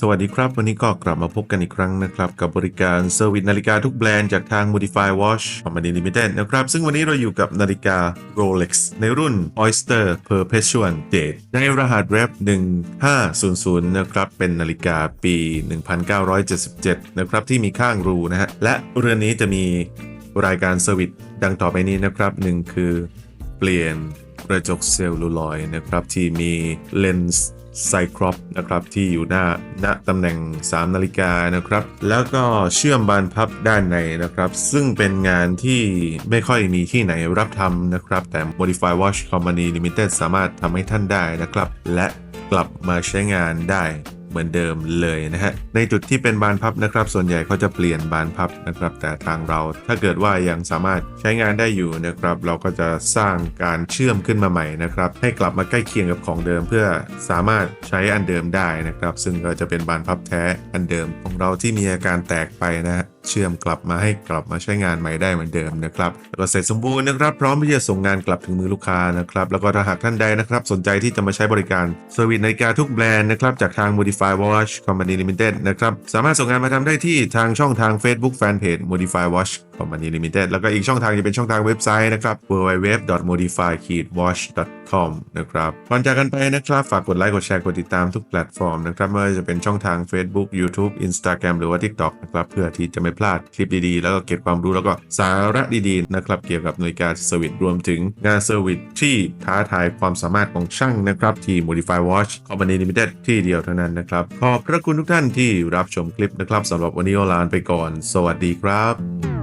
สวัสดีครับ วันนี้ก็กลับมาพบกันอีกครั้งนะครับ กับบริการเซอร์วิสนาฬิกาทุกแบรนด์จากทาง Modify Watch Company Limited นะครับ ซึ่งวันนี้เราอยู่กับนาฬิกา Rolex ในรุ่น Oyster Perpetual Date ในรหัส Rep 1500 นะครับ เป็นนาฬิกาปี 1977 นะครับ ที่มีข้างรูนะฮะ และเรือนนี้จะมีรายการเซอร์วิสดังต่อไปนี้นะครับหนึ่งคือเปลี่ยนกระจกเซลลูลอยนะครับที่มีเลนส์ ไซครอปนะครับที่อยู่หน้าณตำแหน่ง 3 นาฬิกานะครับ แล้วก็เชื่อมบานพับด้านในนะครับ ซึ่งเป็นงานที่ไม่ค่อยมีที่ไหนรับทำนะครับ แต่ Modify Watch Company Limited สามารถทำให้ท่านได้นะครับ และกลับมาใช้งานได้ เหมือนเดิมเลยนะฮะในจุดที่เป็นบานพับนะครับ ส่วนใหญ่เขาจะเปลี่ยนบานพับนะครับ แต่ทางเราถ้าเกิดว่ายังสามารถใช้งานได้อยู่นะครับ เราก็จะสร้างการเชื่อมขึ้นมาใหม่นะครับ ให้กลับมาใกล้เคียงกับของเดิม เพื่อสามารถใช้อันเดิมได้นะครับ ซึ่งก็จะเป็นบานพับแท้อันเดิมของเราที่มีอาการแตกไปนะฮะ เชื่อมกลับมาให้กลับมาใช้งานใหม่ได้เหมือนเดิมนะครับแล้วก็เสร็จสมบูรณ์นะครับ พร้อมที่จะส่งงานกลับถึงมือลูกค้านะครับแล้วก็ถ้าหากท่านใดนะครับ สนใจที่จะมาใช้บริการเซอร์วิสนาฬิกาทุกแบรนด์นะครับจากทาง Modify Watch Company Limited นะครับสามารถส่งงานมาทำได้ที่ทางช่องทาง Facebook Fanpage Modify Watch Company Limited แล้วก็อีกช่องทางจะเป็นช่องทางเว็บไซต์นะครับ www.modify-watch.com นะครับก่อนจากกันไปนะครับ ฝากกดไลค์ กดแชร์ กดติดตามทุกแพลตฟอร์มนะครับไม่ว่าจะเป็นช่องทาง Facebook YouTube Instagram หรือว่า TikTok นะครับเพื่อที่จะไม่พลาดคลิปดีๆ แล้วก็เก็บความรู้แล้วก็สาระดีๆนะครับเกี่ยวกับนาฬิกาเซอร์วิสรวมถึงงานเซอร์วิสที่ท้าทายความสามารถของช่างนะครับที่ Modify Watch Company Limited ที่เดียวเท่านั้นนะครับขอบพระคุณทุกท่านที่รับชมคลิปนะครับสำหรับวันนี้ลาไปก่อน สวัสดีครับ